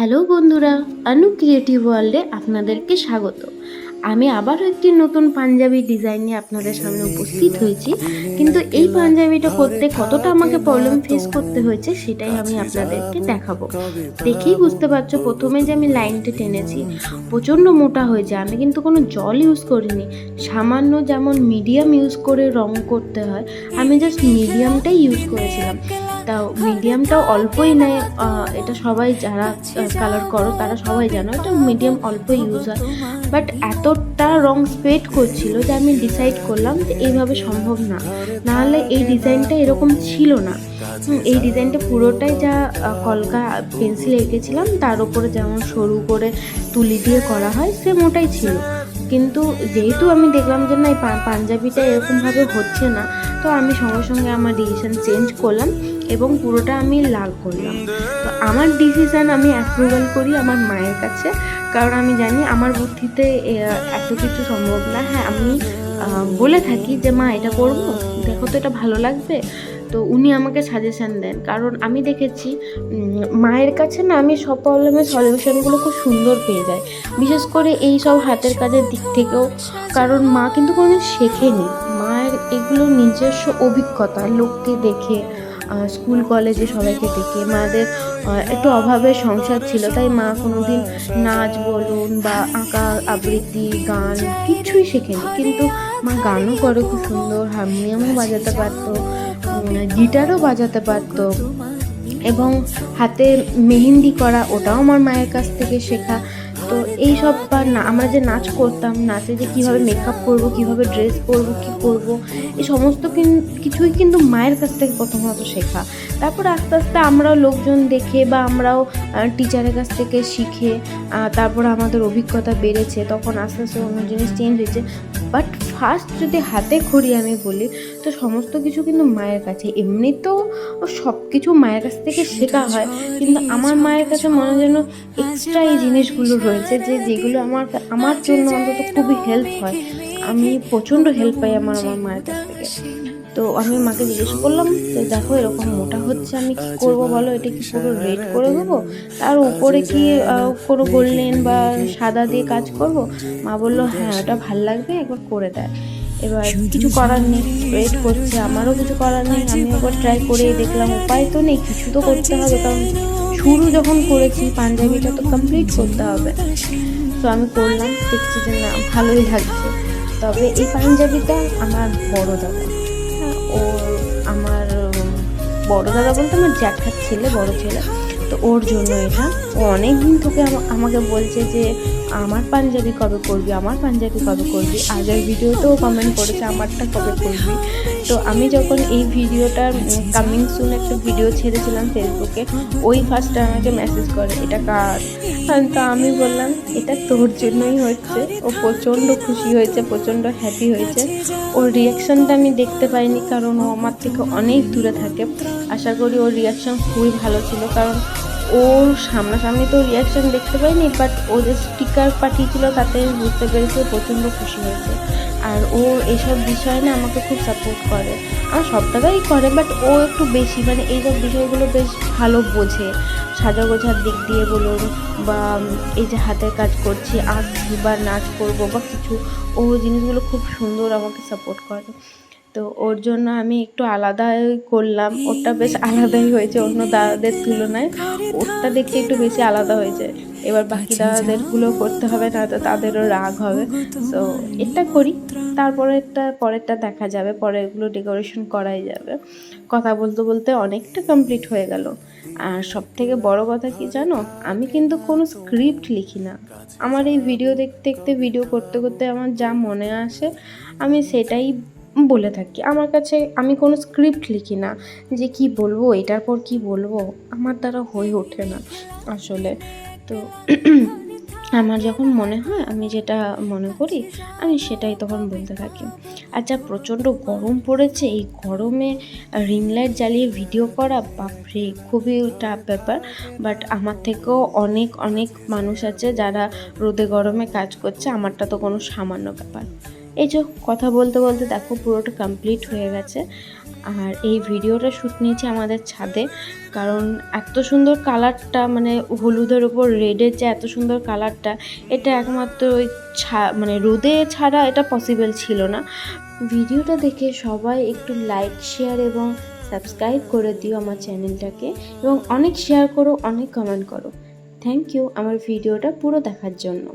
Hello বন্ধুরা, আনু creative ওয়ার্ল্ডে আপনাদেরকে স্বাগত। আমি আবারও একটি নতুন পাঞ্জাবি ডিজাইন নিয়ে আপনাদের সামনে উপস্থিত হয়েছি। কিন্তু এই পাঞ্জাবিটা করতে কতটা আমাকে প্রবলেম ফেস করতে হয়েছে, সেটাই আমি আপনাদেরকে দেখাবো। দেখেই বুঝতে পারছ, প্রথমে যে আমি লাইনটা টেনেছি, প্রচণ্ড মোটা হয়েছে। আমি কিন্তু কোনো জল ইউজ করিনি। সামান্য যেমন মিডিয়াম ইউজ করে রং করতে হয়, আমি জাস্ট মিডিয়ামটাই ইউজ করেছিলাম। তাও মিডিয়ামটাও অল্পই নেয় এটা সবাই যারা কালার করো, তারা সবাই জানো, এটা মিডিয়াম অল্প ইউজ হয়। বাট এতটা রং স্প্রেড করছিল যে আমি ডিসাইড করলাম যে এইভাবে সম্ভব না। নাহলে এই ডিজাইনটা এরকম ছিল না। এই ডিজাইনটা পুরোটাই যা কলকা পেন্সিল এঁকেছিলাম, তার উপরে যেমন সরু করে তুলি দিয়ে করা হয় সে মোটাই ছিল। কিন্তু যেহেতু আমি দেখলাম যে না, এই পাঞ্জাবিটা এরকমভাবে হচ্ছে না, তো আমি সঙ্গে সঙ্গে আমার ডিসিশন চেঞ্জ করলাম। এবং পুরোটা আমি লাল করলাম। তো আমার ডিসিশন আমি অ্যাপ্রুভাল করি আমার মায়ের কাছে, কারণ আমি জানি আমার বুদ্ধিতে এত কিছু সম্ভব না। হ্যাঁ আমি বলে থাকি যে, মা, এটা করব। দেখো তো এটা ভালো লাগবে। তো উনি আমাকে সাজেশান দেন। কারণ আমি দেখেছি মায়ের কাছে না আমি সব প্রবলেমের সলিউশনগুলো খুব সুন্দর পেয়ে যাই। বিশেষ করে এই সব হাতের কাজের দিক থেকেও। কারণ মা কিন্তু কোনো শেখেনি। মায়ের এগুলো নিজস্ব অভিজ্ঞতা, লোককে দেখে স্কুল কলেজে সবাইকে দেখে মাদের একটু অভাবের সংসার ছিল তাই মা কোনোদিন নাচ বলুন বা আঁকা আবৃত্তি গান কিছুই শেখেনি। কিন্তু মা গানও করে খুব সুন্দর হারমোনিয়ামও বাজাতে পারতো উম, গিটারও বাজাতে পারতো এবং হাতে মেহেন্দি করা ওটাও আমার মায়ের কাছ থেকে শেখা। তো এই সব বা না, আমরা যে নাচ করতাম, নাচে যে কীভাবে মেকআপ করব, কীভাবে ড্রেস পরবো কী করব, এই সমস্ত কিছুই কিন্তু মায়ের কাছ থেকে প্রথমত শেখা। তারপর আস্তে আস্তে আমরাও লোকজন দেখে বা আমরাও টিচারের কাছ থেকে শিখে তারপর আমাদের অভিজ্ঞতা বেড়েছে, তখন আস্তে আস্তে অন্য জিনিস চেঞ্জ হয়েছে। বাট ফার্স্ট যদি হাতে খড়ি আমি বলি, তো সমস্ত কিছু কিন্তু মায়ের কাছে। এমনিতেও সব কিছু মায়ের কাছ থেকে শেখা হয়, কিন্তু আমার মায়ের কাছে মনে যেন এক্সট্রা এই জিনিসগুলো রয়েছে। যে যেগুলো আমার আমার জন্য অন্তত খুবই হেল্প হয়। আমি প্রচণ্ড হেল্প পাই আমার আমার মায়ের কাছ থেকে। তো আমি মাকে জিজ্ঞেস করলাম যে, দেখো, এরকম মোটা হচ্ছে, আমি কী করব বলো? এটা কি পুরো রেড করে দেবো? তার উপরে কি কোনো গোল্ডেন বা সাদা দিয়ে কাজ করব? মা বলল হ্যাঁ ওটা ভালো লাগবে, একবার করে দেয় এবার কিছু করার নেই ওয়েট করছে, আমারও কিছু করার নেই। আমি একবার ট্রাই করে দেখলাম, উপায় তো নেই, কিছু তো করতে হবে, কারণ শুরু যখন করেছি পাঞ্জাবিটা তো কমপ্লিট করতে হবে। তো আমি করলাম দেখছি যে না ভালোই লাগছে। তবে এই পাঞ্জাবিটা আমার বড় দাদা। হ্যাঁ, ও আমার বড় দাদা বলতে আমার জ্যাঠার ছেলে বড় ছেলে। তো ওর জন্য এটা। ও অনেক দিন থেকে আমা- আমাকে বলছে যে, আমার পাঞ্জাবি কবে করবি আমার পাঞ্জাবি কবে করবি আগের ভিডিওতেও কমেন্ট করেছে, আমারটা কবে করবি তো আমি যখন এই ভিডিওটার কামিং সুন একটা ভিডিও ছেড়েছিলাম ফেসবুকে, ওই ফার্স্ট আমাকে মেসেজ করে, এটা কার? আর তো আমি বললাম, এটা তোর জন্যই হচ্ছে। ও প্রচণ্ড খুশি হয়েছে, প্রচণ্ড হ্যাপি হয়েছে। ওর রিয়াকশানটা আমি দেখতে পাইনি, কারণ ও আমার থেকে অনেক দূরে থাকে। আশা করি ওর রিয়াকশান খুবই ভালো ছিল, কারণ ওর সামনাসামনি তো রিয়াকশন দেখতে পাইনি বাট ও যে স্টিকার পাঠিয়েছিল তাতে বুঝতে পেরেছি প্রচণ্ড খুশি হয়েছে। আর ও এইসব বিষয় না আমাকে খুব সাপোর্ট করে। আর সব দাদাই করে বাট ও একটু বেশি মানে এইসব বিষয়গুলো বেশ ভালো বোঝে। সাজা গোছার দিক দিয়ে বলুন বা এই যে হাতের কাজ করছি আঁকছি বা নাচ করব বা কিছু, ও জিনিসগুলো খুব সুন্দর আমাকে সাপোর্ট করে। তো ওর জন্য আমি একটু আলাদাই করলাম। ওটা বেশ আলাদাই হয়েছে অন্য দাদাদের তুলনায়। ওরটা দেখতে একটু বেশি আলাদা হয়েছে। এবার বাকি দাদাদেরগুলো করতে হবে না তো তাদেরও রাগ হবে। তো এটা করি। তারপরে একটা পরেরটা দেখা যাবে। পরে এগুলো ডেকোরেশন করাই যাবে। কথা বলতে বলতে অনেকটা কমপ্লিট হয়ে গেল। আর সব থেকে বড় কথা কি জানো? আমি কিন্তু কোনো স্ক্রিপ্ট লিখি না। আমার এই ভিডিও দেখতে দেখতে ভিডিও করতে করতে আমার যা মনে আসে, আমি সেটাই বলে থাকি। আমার কাছে আমি কোনো স্ক্রিপ্ট লিখি না যে কি বলব, এটার পর কি বলব, আমার দ্বারা হয়ে ওঠে না আসলে। তো আমার যখন মনে হয় আমি যেটা মনে করি, আমি সেটাই তখন বলতে থাকি। আচ্ছা প্রচণ্ড গরম পড়েছে, এই গরমে রিং লাইট জ্বালিয়ে ভিডিও করা, বাপরে, খুবই টাফ ব্যাপার। বাট আমার থেকেও অনেক অনেক মানুষ আছে যারা রোদে গরমে কাজ করছে, আমারটা তো কোনো সামান্য ব্যাপার। এই যে কথা বলতে বলতে দেখো পুরোটা কমপ্লিট হয়ে গেছে। আর এই ভিডিওটা শ্যুট নিয়েছি আমাদের ছাদে, কারণ এত সুন্দর কালারটা মানে হলুদের ওপর রেডের যে এত সুন্দর কালারটা এটা একমাত্র ওই ছা মানে রোদে ছাড়া এটা পসিবল ছিল না। ভিডিওটা দেখে সবাই একটু লাইক শেয়ার এবং সাবস্ক্রাইব করে দিও আমার চ্যানেলটাকে এবং অনেক শেয়ার করো, অনেক কমেন্ট করো। থ্যাংক ইউ আমার ভিডিওটা পুরো দেখার জন্য।